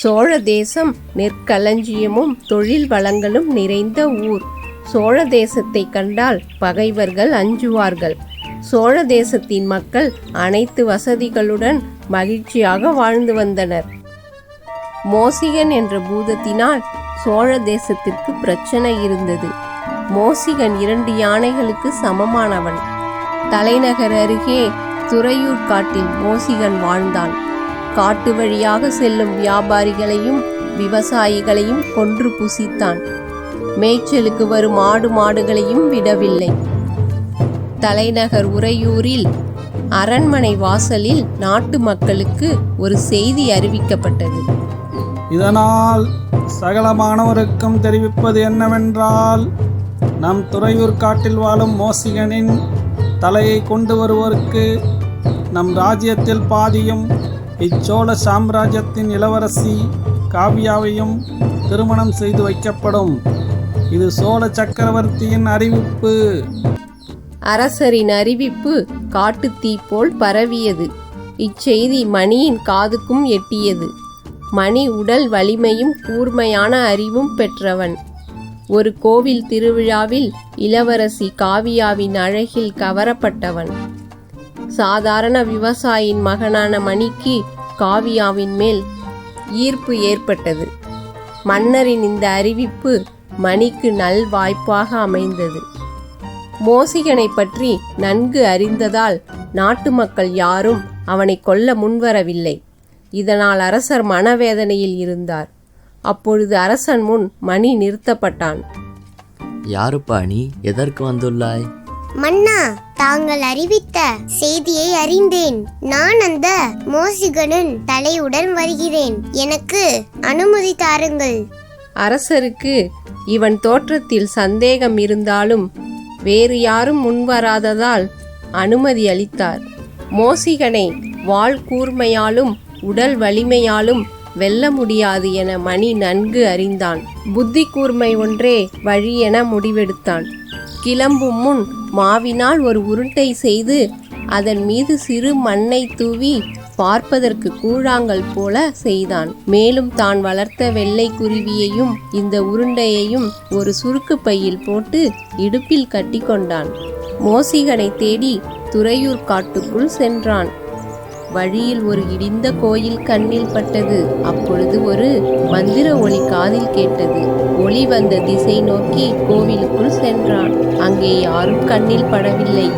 சோழ தேசம் நெற்களஞ்சியமும் தொழில் வளங்களும் நிறைந்த ஊர். சோழ தேசத்தை கண்டால் பகைவர்கள் அஞ்சுவார்கள். சோழ தேசத்தின் மக்கள் அனைத்து வசதிகளுடன் மகிழ்ச்சியாக வாழ்ந்து வந்தனர். மோசிகன் என்ற பூதத்தினால் சோழ தேசத்திற்கு பிரச்சனை இருந்தது. மோசிகன் இரண்டு யானைகளுக்கு சமமானவன். தலைநகர் அருகே துறையூர் காட்டில் மோசிகன் வாழ்ந்தான். காட்டு வழியாக செல்லும் வியாபாரிகளையும் விவசாயிகளையும் கொன்று புசித்தான். மேய்ச்சலுக்கு வரும் ஆடு மாடுகளையும் விடவில்லை. தலைநகர் உறையூரில் அரண்மனை வாசலில் நாட்டு மக்களுக்கு ஒரு செய்தி அறிவிக்கப்பட்டது. இதனால் சகலமானவருக்கும் தெரிவிப்பது என்னவென்றால் நம் துறையூர் காட்டில் வாழும் மோசிகனின் தலையை கொண்டு வருவோருக்கு நம் ராஜ்யத்தில் பாதியும் இச்சோழ சாம்ராஜ்யத்தின் இளவரசி காவியாவையும் திருமணம் செய்து வைக்கப்படும். இது சோழ சக்கரவர்த்தியின் அறிவிப்பு. அரசரின் அறிவிப்பு காட்டுத்தீ போல் பரவியது. இச்செய்தி மணியின் காதுக்கும் எட்டியது. மணி உடல் வலிமையும் கூர்மையான அறிவும் பெற்றவன். ஒரு கோவில் திருவிழாவில் இளவரசி காவியாவின் அழகில் கவரப்பட்டவன். சாதாரண விவசாயியின் மகனான மணிக்கு காவியாவின் மேல் ஈர்ப்பு ஏற்பட்டது. மன்னரின் இந்த அறிவிப்பு மணிக்கு நல் வாய்ப்பாக அமைந்தது. மோசிகனை பற்றி நன்கு அறிந்ததால் நாட்டு மக்கள் யாரும் அவனை கொல்ல முன்வரவில்லை. இதனால் அரசர் மனவேதனையில் இருந்தார். அப்பொழுது அரசன் முன் மணி நிறுத்தப்பட்டான். யாருப்பா நீ? எதற்கு வந்துள்ளாய்? மன்னா! தாங்கள் அறிவித்த செய்தியை அறிந்தேன். நான் அந்த மோசிகனின் தலையுடன் வருகிறேன். எனக்கு அனுமதி தாருங்கள். அரசருக்கு இவன் தோற்றத்தில் சந்தேகம் இருந்தாலும் வேறு யாரும் முன்வராததால் அனுமதி அளித்தார். மோசிகனை வாள் கூர்மையாலும் உடல் வலிமையாலும் வெல்ல முடியாது என மணி நன்கு அறிந்தான். புத்தி கூர்மை ஒன்றே வழி என முடிவெடுத்தான். கிளம்பும் முன் மாவினால் ஒரு உருண்டை செய்து அதன் மீது சிறு மண்ணை தூவி பார்ப்பதற்கு கூழாங்கல் போல செய்தான். மேலும் தான் வளர்த்த வெள்ளை குருவியையும் இந்த உருண்டையையும் ஒரு சுருக்கு பையில் போட்டு இடுப்பில் கட்டி கொண்டான். மோசிகனை தேடி துறையூர் காட்டுக்குள் சென்றான். வழியில் ஒரு இடிந்த கோயில் கண்ணில் பட்டது. அப்பொழுது ஒரு மந்திர ஒளி காதில் கேட்டது. ஒளி வந்த திசை நோக்கி கோவிலுக்குள் சென்றான். அங்கே யாரும் கண்ணில் படவில்லை.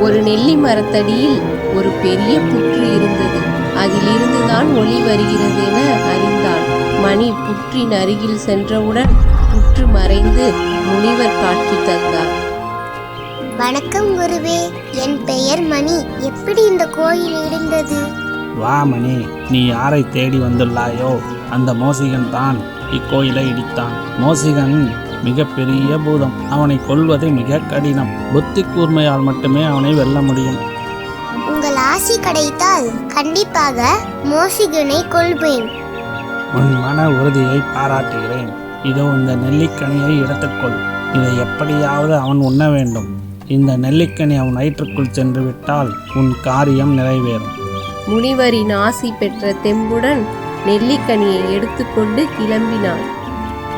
ஒரு நெல்லி மரத்தடியில் ஒரு பெரிய புற்று இருந்தது. அதிலிருந்துதான் ஒளி வருகிறது என அறிந்தான். மணி புற்றின் அருகில் சென்றவுடன் புற்று மறைந்து முனிவர் காட்சி தந்தார். வணக்கம் குருவே. என் பெயர் மணி. எப்படி இந்த கோயில் இடிந்தது வா மணி நீ யாரை தேடி வந்துள்ளாயோ அந்த மோசிகன் தான் இக்கோயிலை இடித்தான். மோசிகன் மிகப்பெரிய பூதம். அவனை கொல்வது மிக கடினம். புத்தி கூர்மையால் மட்டுமே அவனை வெல்ல முடியும். உங்கள் ஆசி கிடைத்தால் கண்டிப்பாக மோசிகனை கொள்வேன் உன் மன உறுதியை பாராட்டுகிறேன். இதோ இந்த நெல்லிக்கனியை எடுத்துக்கொள். இதை எப்படியாவது அவன் உண்ண வேண்டும். இந்த நெல்லிக்கனி அவன் வயிற்றுக்குள் சென்று விட்டால் உன் காரியம் நிறைவேறும். முனிவரின் ஆசி பெற்ற தெம்புடன் நெல்லிக்கனியை எடுத்துக்கொண்டு கிளம்பினான்.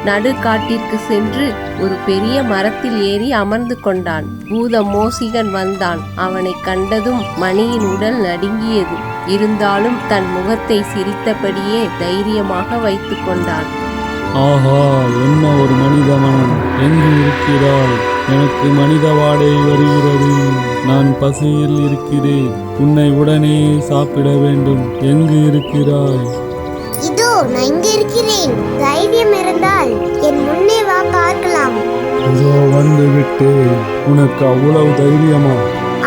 நடுக்காட்டிற்கு சென்று ஒரு பெரிய மரத்தில் ஏறி அமர்ந்து கொண்டான். பூத மோசிகன் வந்தான். அவனை கண்டதும் மணியின் உடல் நடுங்கியது. இருந்தாலும் தன் முகத்தை சிரித்தபடியே தைரியமாக வைத்து கொண்டான். ஆஹா என்ன ஒரு மனிதமனம் எங்கு இருக்கிறாய்? எனக்கு மனித வாடை வருகிறது. நான் பசியில் இருக்கிறேன். உன்னை உடனே சாப்பிட வேண்டும். எங்கு இருக்கிறாய்? இதோ நான் இங்க இருக்கிறேன். தைரியம் இருந்தால் என் முன்னே வா பார்க்கலாம். இதோ வந்து விட்டேன் உனக்கு அவ்வளவு தைரியமா?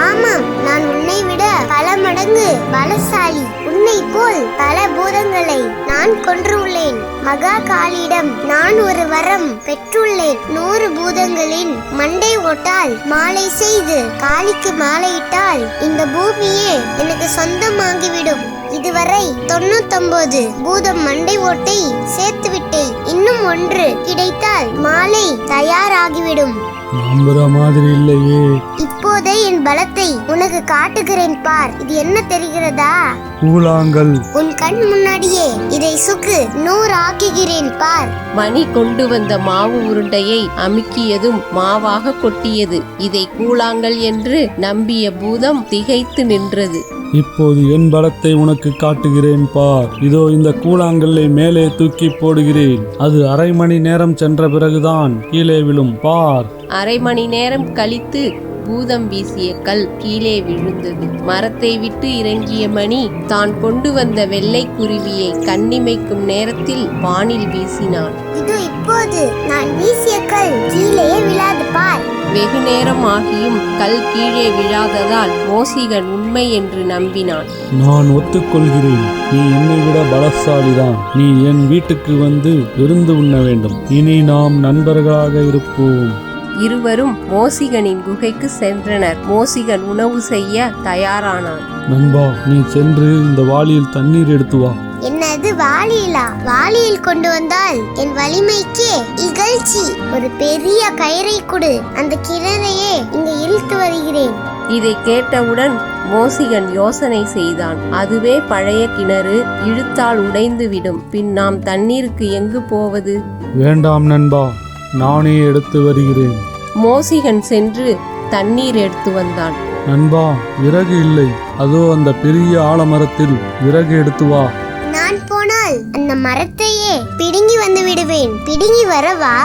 ஆமாம் நான் உன்னை விட பல மடங்கு பலசாலி. உன்னை போல் பல பூதங்களை நான் கொன்றுள்ளேன். மகா காளியிடம் நான் ஒரு வரம் பெற்றுள்ளேன். நூறு பூதங்களின் மண்டை ஓட்டால் மாலை செய்து காளிக்கு மாலையிட்டால் இந்த பூமியே எனக்கு சொந்தமாகிவிடும். இதுவரை தொண்ணூத்தொன்பது பூதம் மண்டை ஓட்டை சேர்த்து விட்டேன் இன்னும் ஒன்று கிடைத்தால் மாலை தயாராகிவிடும். நம்புற மாதிரி இல்லையே. இப்போ இப்போதே என் பலத்தை உனக்கு காட்டுகிறேன் பார். இது என்ன தெரிகிறதா? கூழாங்கல். உன் கண் முன்னாடியே இதை சுக்கு நூறு ஆக்குகிறேன் பார். மணி கொண்டு வந்த மாவு உருண்டையை அமுக்கியதும் மாவாக கொட்டியது. இதை கூழாங்கல் என்று நம்பிய பூதம் திகைத்து நின்றது. இப்போது என் பலத்தை உனக்கு காட்டுகிறேன் பார். இதோ இந்த கூழாங்கல்லை மேலே தூக்கி போடுகிறேன். அது அரை மணி நேரம் சென்ற பிறகுதான் கீழே விழும் பார். அரை மணி நேரம் கழித்து பூதம் வீசிய கல் கீழே விழுந்தது. மரத்தை விட்டு இறங்கிய மணி தான் கொண்டு வந்த வெள்ளை குருவியை கண்ணிமைக்கும் நேரத்தில் வானில் வீசினான். இது இப்போது நான் வீசிய கல் கீழே விழாது பார். வெகு நேரம் ஆகியும் கல் கீழே விழாததால் மோசிகன் உண்மை என்று நம்பினான். நான் ஒத்துக்கொள்கிறேன். நீ என்னை விட பலசாலிதான். நீ என் வீட்டுக்கு வந்து விருந்து உண்ண வேண்டும். இனி நாம் நண்பர்களாக இருப்போம். இருவரும் மோசிகனின் குகைக்கு சென்றனர். மோசிகன் உணவு செய்ய தயாரானான். நண்பா நீ சென்று இந்த வாளியில் தண்ணீர் எடுத்து வா. என்னது வாளியிலா? வாளியில் கொண்டு வந்தால் என் வலிமைக்கே இகழ்ச்சி. ஒரு பெரிய கயிறை கொடு. அந்த கிணறையே இங்க இழுத்து வருகிறேன். இதை கேட்டவுடன் மோசிகன் யோசனை செய்தான். அதுவே பழைய கிணறு இழுத்தால் உடைந்துவிடும். பின் நாம் தண்ணீருக்கு எங்கு போவது? வேண்டாம் நண்பா. நானே எடுத்து வருகிறேன். மோசிகன் சென்று தண்ணீர் எடுத்து வந்தான். நண்பா விறகு இல்லை. அதோ அந்த பெரிய ஆலமரத்தில் விறகு எடுத்து வா. நான் போனால் அந்த மரத்தையே பிடுங்கி வந்து விடுவேன். பிடுங்கி வரவா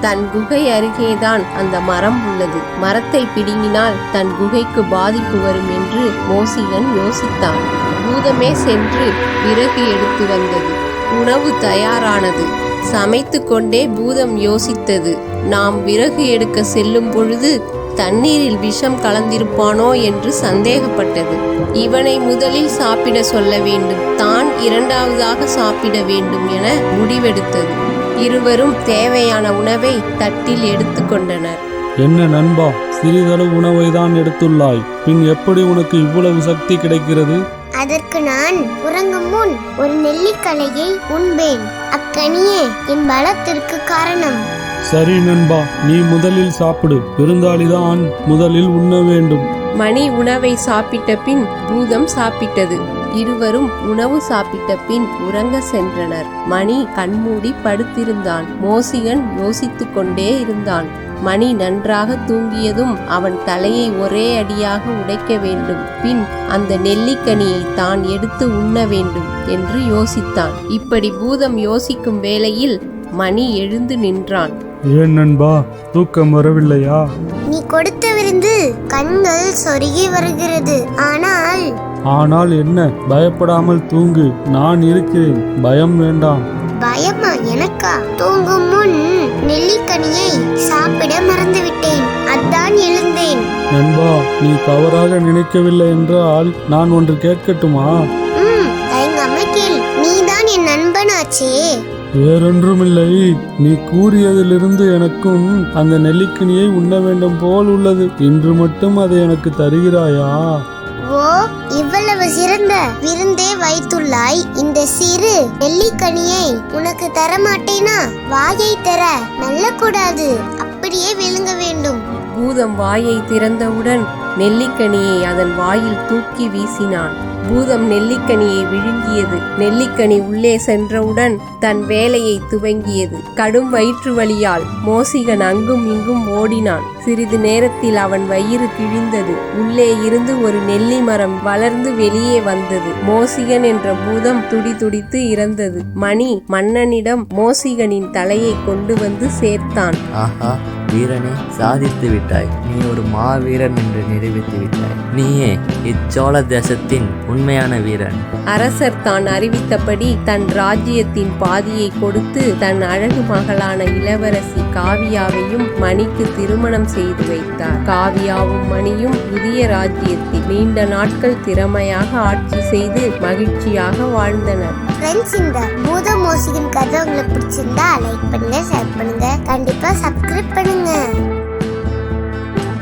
தன் குகை அருகேதான் அந்த மரம் உள்ளது. மரத்தை பிடுங்கினால் தன் குகைக்கு பாதிப்பு வரும் என்று மோசிகன் யோசித்தான். பூதமே சென்று விறகு எடுத்து வந்தது. உணவு தயாரானது. சமைத்து கொண்டே பூதம் யோசித்தது. நாம் விறகு எடுக்க செல்லும் பொழுது தண்ணீரில் விஷம் கலந்திருப்பானோ? என்று சந்தேகப்பட்டது. இவனை முதலில் சாப்பிட சொல்ல வேண்டும். தான் இரண்டாவதாக சாப்பிட வேண்டும் என முடிவெடுத்தது. இருவரும் தேவையான உணவை தட்டில் எடுத்துக்கொண்டனர் என்ன நண்பா சிறிதளவு உணவை தான் எடுத்துள்ளாய். பின் எப்படி உனக்கு இவ்வளவு சக்தி கிடைக்கிறது? அதற்கு நான் உறங்கும் முன் ஒரு நெல்லிக்கலையை உண்பேன். அக்கனியே என் பலத்திற்கு காரணம். சரி நண்பா நீ முதலில் சாப்பிடு. விருந்தாளிதான் முதலில் உண்ண வேண்டும். மணி உணவை சாப்பிட்ட பின் பூதம் சாப்பிட்டது. இருவரும் உணவு சாப்பிட்ட பின் உறங்க சென்றனர். மணி கண்மூடி படுத்திருந்தான். மோசிகன் யோசித்துக் கொண்டே இருந்தான். மணி நன்றாக தூங்கியதும் அவன் தலையை ஒரே அடியாக உடைக்க வேண்டும். பின் அந்த நெல்லிக்கனியை தான் எடுத்து உண்ண வேண்டும் என்று யோசித்தான். இப்படி பூதம் யோசிக்கும் வேளையில் மணி எழுந்து நின்றான். ஏன் நண்பா தூக்கம் வரவில்லையா? நீ கொடுத்த விருந்து கண்கள் சொருகி வருகிறது. ஆனால் ஆனால் என்ன? பயப்படாமல் தூங்கு. நான் இருக்கிறேன். பயம் வேண்டாம். பயமா? எனக்கா? தூங்கும் முன் நெல்லிக்கனியை சாப்பிட மறந்துவிட்டேன். அதான் எழுந்தேன். நண்பா நீ தவறாக நினைக்கவில்லை என்றால் நான் ஒன்று கேட்கட்டுமா? ம் தயங்காம கேள். நீதான் என் நண்பனாச்சே. வேறொன்றுமில்லை. நீ கூறியதிலிருந்து எனக்கும் அந்த நெல்லிக்கனியை உண்ண வேண்டும் போல் உள்ளது. இன்று மட்டும் அதை எனக்கு தருகிறாயா? ஓ இவ்வளவு சிறந்த விருந்தே வைத்துள்ளாய் இந்த சிறு நெல்லிக்கனியை உனக்கு தரமாட்டேனா? வாயை தர. மெல்லக்கூடாது அப்படியே விழுங்க வேண்டும். பூதம் வாயை திறந்தவுடன் நெல்லிக்கனியை அதன் வாயில் தூக்கி வீசினான். பூதம் நெல்லிக்கனியை விழுங்கியது. நெல்லிக்கனி உள்ளே சென்றவுடன் தன் வேலையை துவங்கியது. கடும் வயிற்று வழியால் மோசிகன் அங்கும் இங்கும் ஓடினான். சிறிது நேரத்தில் அவன் வயிறு கிழிந்தது. உள்ளே இருந்து ஒரு நெல்லி மரம் வளர்ந்து வெளியே வந்தது. மோசிகன் என்ற பூதம் துடி துடித்து இறந்தது. மணி மன்னனிடம் மோசிகனின் தலையை கொண்டு வந்து சேர்த்தான். ஆஹா. வீரனே சாதித்து விட்டாய். நீ ஒரு மாவீரன் என்று நிரூபித்து விட்டாய். நீயே இச்சோழ தேசத்தின் உண்மையான வீரன். அரசர் தான் அறிவித்தபடி தன் ராஜ்யத்தின் பாதியை கொடுத்து தன் அழகு மகளான இளவரசி காவியாவையும் மணிக்கு திருமணம் செய்து வைத்தார். காவியாவும் மணியும் புதிய ராஜ்யத்தில் நீண்ட நாட்கள் திறமையாக ஆட்சி செய்து மகிழ்ச்சியாக வாழ்ந்தனர். ஃப்ரெண்ட்ஸ் இந்த பூத மோசிகன் கதை உங்களுக்கு பிடிச்சிருந்தா லைக் பண்ணுங்க ஷேர் பண்ணுங்க. கண்டிப்பா சப்ஸ்கிரைப் பண்ணுங்க.